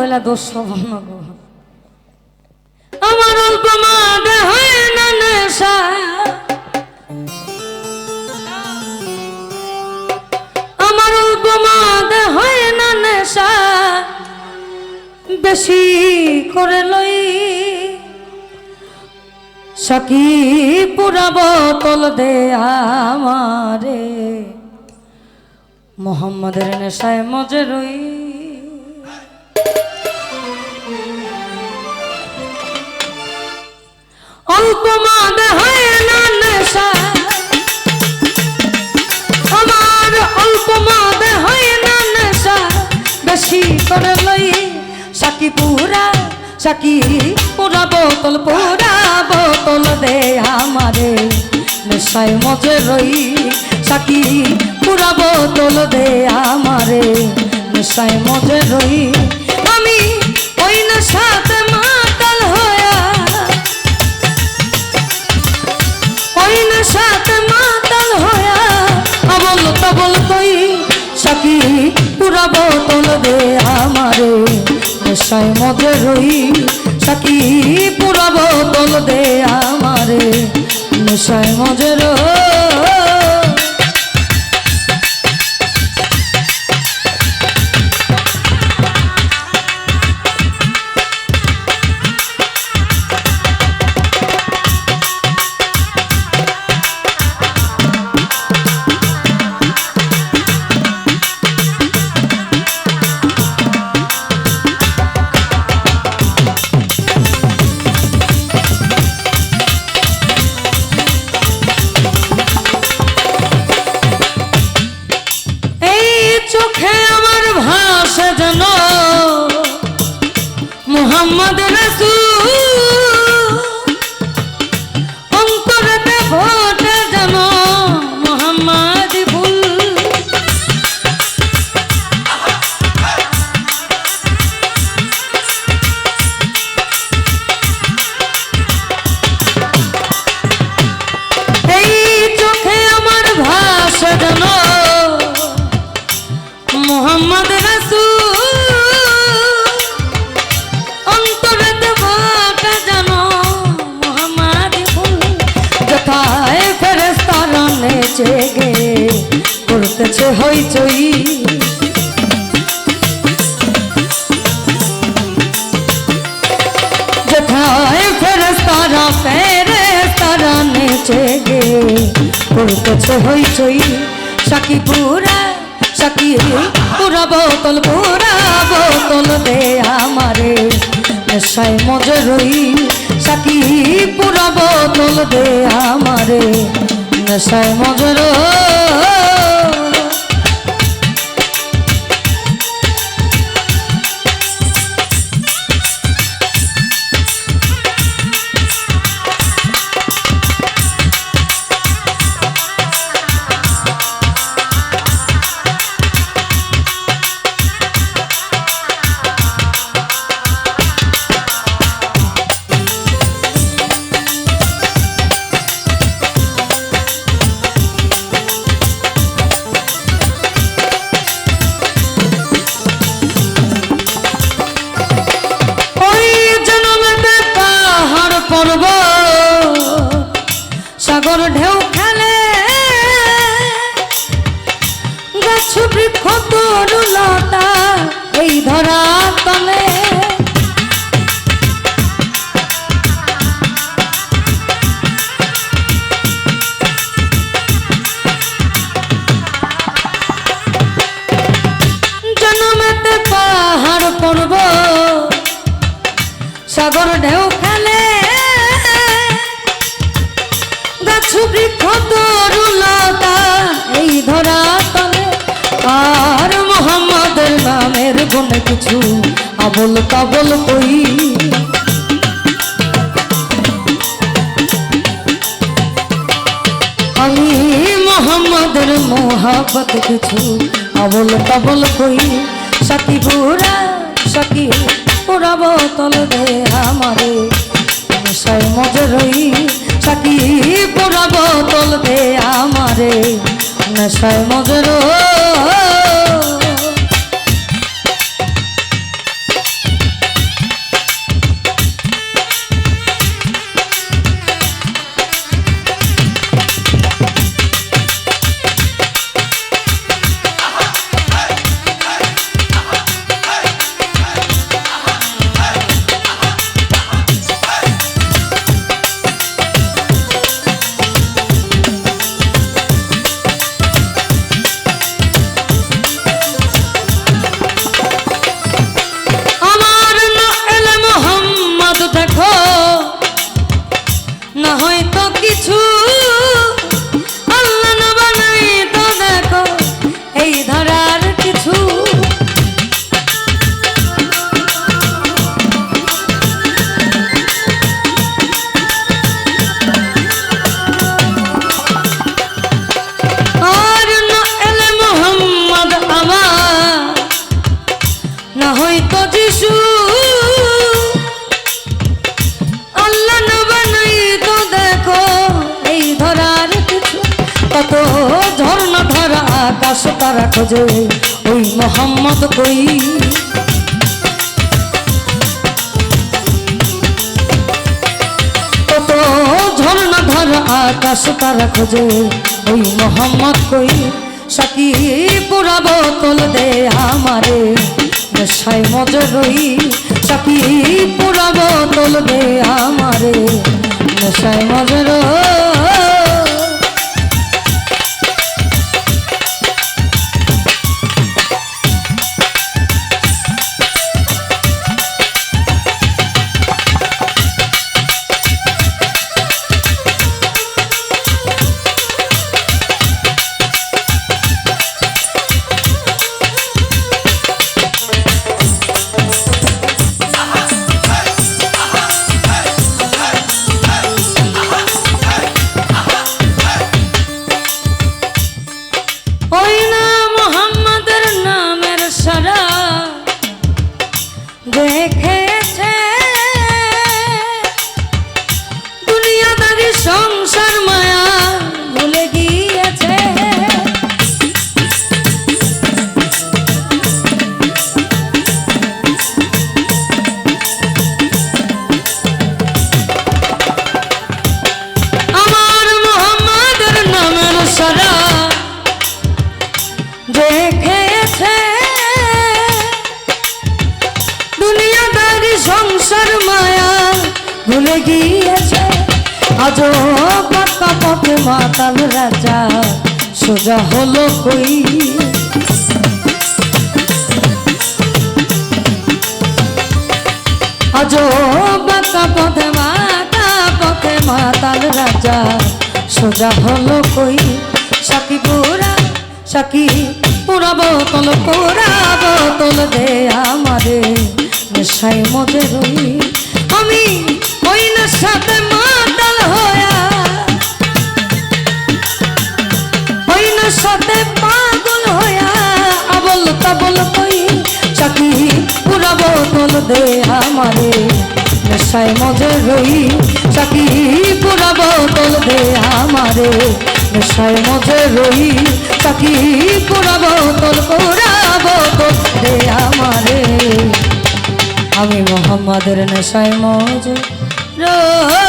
হইলা দোষ সবর্ণ গো। আমার অল্প নেশা। আমার অল্প বেশি করে লই পুরা বোতল দে আমারে। মোহাম্মদের নেশায় মজে রই অল্প মাদে হয় না নেশা। আমার অল্প মাদে হয় না নেশা। বেশি করে লই সাকি পুরা সাকি পুরা বোতল পুরা বোতল দে আমারে। নেশায় মজে রই সাকি পুরা বোতল দে আমারে। নেশায় মজে রই আমি ওই নেশাতে বোতল দে আমারে। নেশায় মধ্যে রই সাকি পুরা বোতল দে আমারে। নেশায় মধ্যে রই হইচই যথায় ফেরেস্তারা ফেরেস্তারা নেচে গে করতেছে হইচই সাকি পুরা সাকি পুরা বোতল পুরা বোতল দে আমারে। নেশায় মজে রই সাকি পুরা বোতল দে আমারে। নেশায় মজে রই বৃক্ষ তরুলতা এই ধরা তলে কিছু আবল তাবল কই? আমি মোহাম্মদের মোহাবত কিছু আবল তাবল কই? সাকি পুরা সাকি পুরা বোতল দে আমারে, নেশায় মজে রই। সাকি পুরা বোতল দে আমারে, নেশায় মজে রই। না হয় তো কিছু তারা খোঁজে, ওই মোহাম্মদ কই? কত ঝর্ণা ধর আকাশ তারা খোঁজে, ওই মোহাম্মদ কই? সাকি পুরা বোতল দে আমারে, নেশায় মজে রই। সাকি পুরা বোতল দে আমারে, নেশায় মজে রই। দেখে গিয়েছে আজও পাকা পথে মাতাল রাজা, সোজা হলো কই? আজও বাঁকা পথে মাতা পথে মাতাল রাজা, সোজা হলো কই? সাকি পুরা সাকি পুরা বোতল পুরা বোতল দে আমারে নেশাই মজে রই। আমি দে আমারে নেশায় মজে রই চাকি পুরা বোতল দে আমারে নেশায় মজে রই চাকি পুরা বোতল পুরা বোতল দে আমারে আমি মোহাম্মদের নেশায় মজে রই